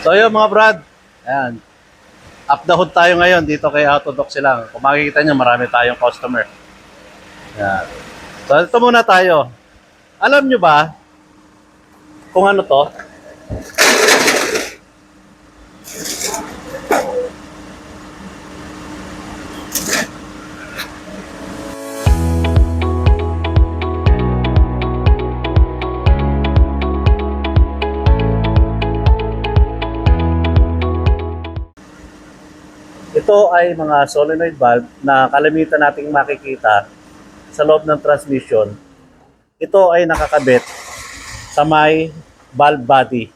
So yun mga brad, ayan. Up the hood tayo ngayon dito kay Autodoc lang. Kung makikita nyo, marami tayong customer. Ayan. So ito muna tayo. Alam nyo ba kung ano to? Ito ay mga solenoid valve na kalamitan nating makikita sa loob ng transmission. Ito ay nakakabit sa may valve body.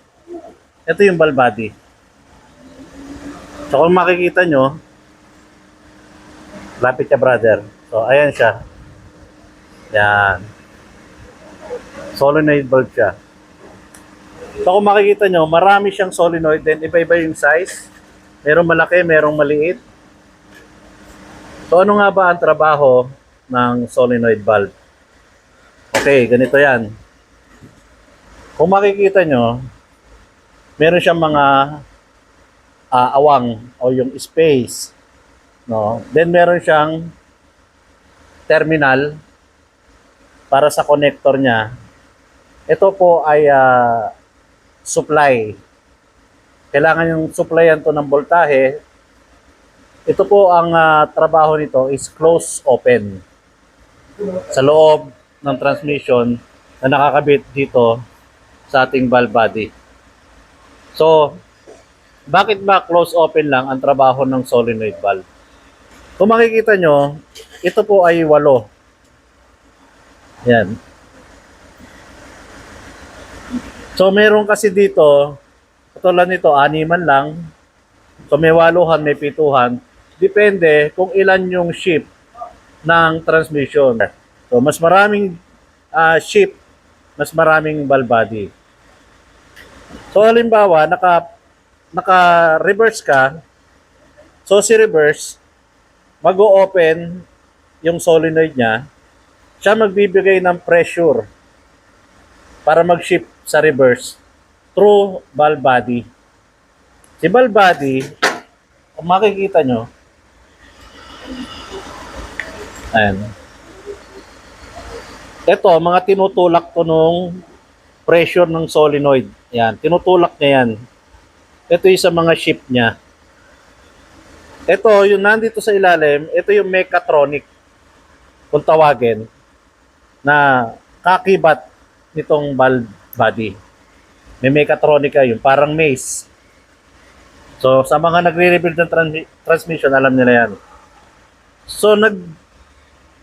Ito yung valve body. So kung makikita nyo, lapit ka brother. So ayan siya. Yan. Solenoid valve siya. So kung makikita nyo, marami siyang solenoid, then iba-iba yung size. Merong malaki, merong maliit. So ano nga ba ang trabaho ng solenoid valve? Okay, ganito yan. Kung makikita nyo, meron siyang mga ah, awang o yung space. No? Then meron siyang terminal para sa connector niya. Ito po ay ah, supply kailangan yung supplyan to ng voltahe. Ito po ang ah, trabaho nito is close open sa loob ng transmission na nakakabit dito sa ating valve body. So, bakit ba close open lang ang trabaho ng solenoid valve? Kung makikita nyo, ito po ay walo. Yan. So, meron kasi dito, katulad nito, animan lang. So may waluhan, may pituhan. Depende kung ilan yung ship ng transmission. So mas maraming ah, ship, mas maraming valve body. So halimbawa, naka naka-reverse ka. So si reverse, mag-o-open yung solenoid niya. Siya magbibigay ng pressure para mag-shift sa reverse through valve body. Si valve body, kung makikita nyo, ayan. Ito, mga tinutulak to nung pressure ng solenoid. Yan, tinutulak niya yan. Ito yung sa mga shift niya. Ito, yung nandito sa ilalim, ito yung mechatronic, kung tawagin, na kakibat nitong valve body. May mechatronica yun, parang maze. So, sa mga nagre-rebuild ng trans- transmission, alam nila yan. So, nag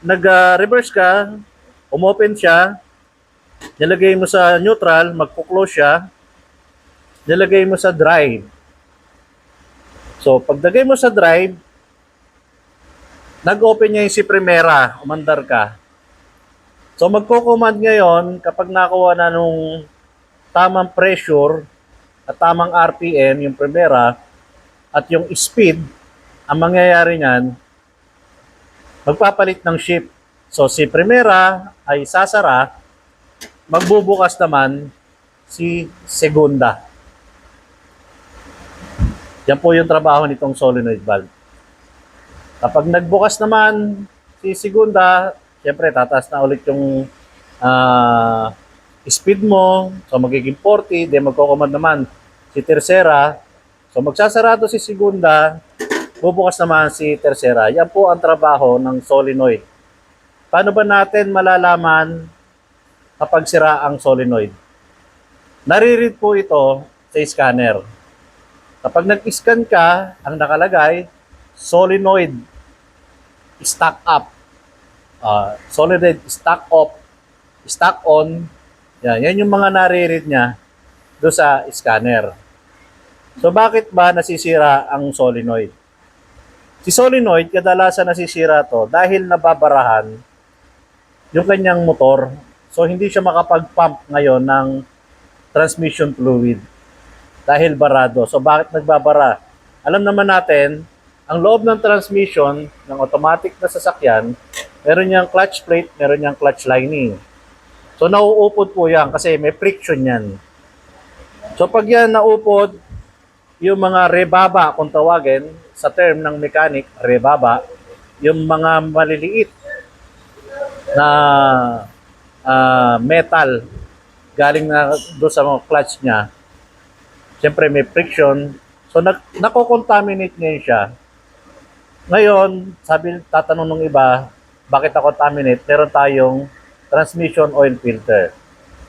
nag-reverse ka, umopen siya, nilagay mo sa neutral, magpo-close siya, nilagay mo sa drive. So, pagdagay mo sa drive, nag-open niya yung si Primera, umandar ka. So, magko-command ngayon, kapag nakuha na nung tamang pressure at tamang RPM, yung Primera, at yung speed, ang mangyayari niyan, magpapalit ng shift. So, si Primera ay sasara, magbubukas naman si Segunda. Yan po yung trabaho nitong solenoid valve. Kapag nagbukas naman si Segunda, siyempre tataas na ulit yung ah, speed mo. So magiging 40, then magko-command naman si Tercera. So magsasarado si Segunda, bubukas naman si Tercera. Yan po ang trabaho ng solenoid. Paano ba natin malalaman kapag sira ang solenoid? Nariread po ito sa scanner. Kapag nag-scan ka, ang nakalagay, solenoid stack up. Uh, solenoid stack up, stack on. Yan, yan yung mga nare-read niya do sa scanner. So bakit ba nasisira ang solenoid? Si solenoid, kadalasan nasisira to dahil nababarahan yung kanyang motor. So hindi siya makapag-pump ngayon ng transmission fluid dahil barado. So bakit nagbabara? Alam naman natin, ang loob ng transmission ng automatic na sasakyan, meron niyang clutch plate, meron niyang clutch lining. So nauupod po yan kasi may friction yan. So pag yan naupod, yung mga rebaba kung tawagin sa term ng mechanic, rebaba, yung mga maliliit na ah, metal galing na doon sa mga clutch niya. Siyempre may friction. So nag nako-contaminate ngayon siya. Ngayon, sabi tatanong ng iba, bakit ako contaminate? Meron tayong transmission oil filter.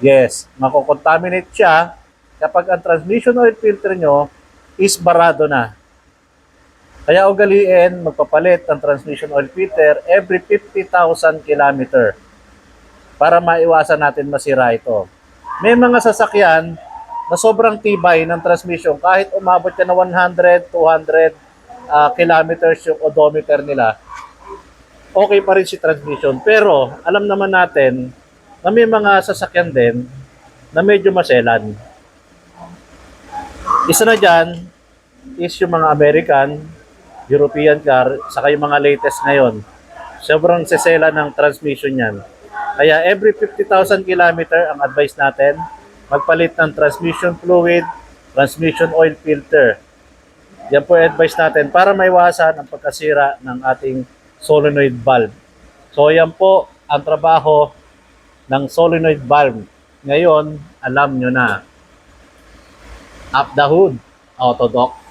Yes, mako-contaminate siya kapag ang transmission oil filter nyo is barado na. Kaya ugaliin, magpapalit ng transmission oil filter every 50,000 kilometer para maiwasan natin masira ito. May mga sasakyan na sobrang tibay ng transmission kahit umabot ka na 100, 200 ah, kilometers yung odometer nila, okay pa rin si transmission. Pero alam naman natin na may mga sasakyan din na medyo maselan. Isa na dyan is yung mga American, European car, saka yung mga latest ngayon. Sobrang sesela ng transmission yan. Kaya every 50,000 kilometer ang advice natin, magpalit ng transmission fluid, transmission oil filter. Yan po advice natin para maiwasan ang pagkasira ng ating solenoid valve. So yan po ang trabaho ng solenoid valve. Ngayon, alam nyo na. Up the hood, autodock.